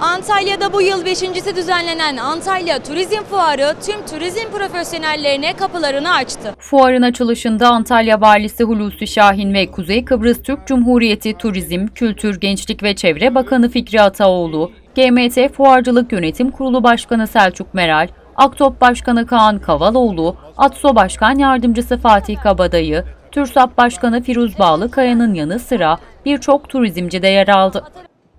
Antalya'da bu yıl beşincisi düzenlenen Antalya Turizm Fuarı tüm turizm profesyonellerine kapılarını açtı. Fuarın açılışında Antalya Valisi Hulusi Şahin ve Kuzey Kıbrıs Türk Cumhuriyeti Turizm, Kültür, Gençlik ve Çevre Bakanı Fikri Ataoğlu, GMT Fuarcılık Yönetim Kurulu Başkanı Selçuk Meral, Aktop Başkanı Kaan Kavaloğlu, ATSO Başkan Yardımcısı Fatih Kabadayı, TÜRSAP Başkanı Firuz Bağlıkaya'nın yanı sıra birçok turizmci de yer aldı.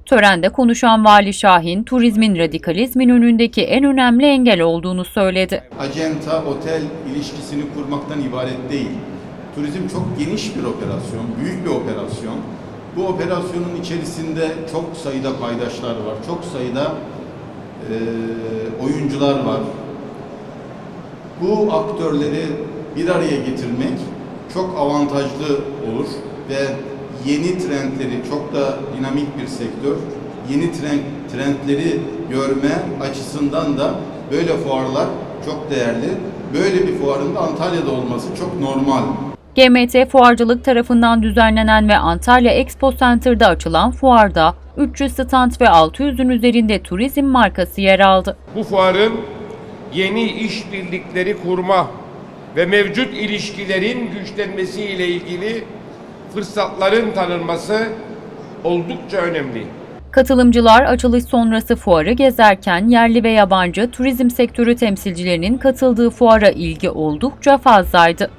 Törende konuşan Vali Şahin, turizmin radikalizmin önündeki en önemli engel olduğunu söyledi. acenta otel ilişkisini kurmaktan ibaret değil. Turizm çok geniş bir operasyon, büyük bir operasyon. Bu operasyonun içerisinde çok sayıda paydaşlar var, çok sayıda eee, oyuncular var. Bu aktörleri bir araya getirmek çok avantajlı olur ve yeni trendleri, çok da dinamik bir sektör, yeni trend, trendleri görme açısından da böyle fuarlar çok değerli. Böyle bir fuarın da Antalya'da olması çok normal. GMT Fuarcılık tarafından düzenlenen ve Antalya Expo Center'da açılan fuarda 300 stand ve 600'ün üzerinde turizm markası yer aldı. Bu fuarın yeni işbirlikleri kurma ve mevcut ilişkilerin güçlenmesi ile ilgili fırsatların tanınması oldukça önemli. Katılımcılar açılış sonrası fuarı gezerken yerli ve yabancı turizm sektörü temsilcilerinin katıldığı fuara ilgi oldukça fazlaydı.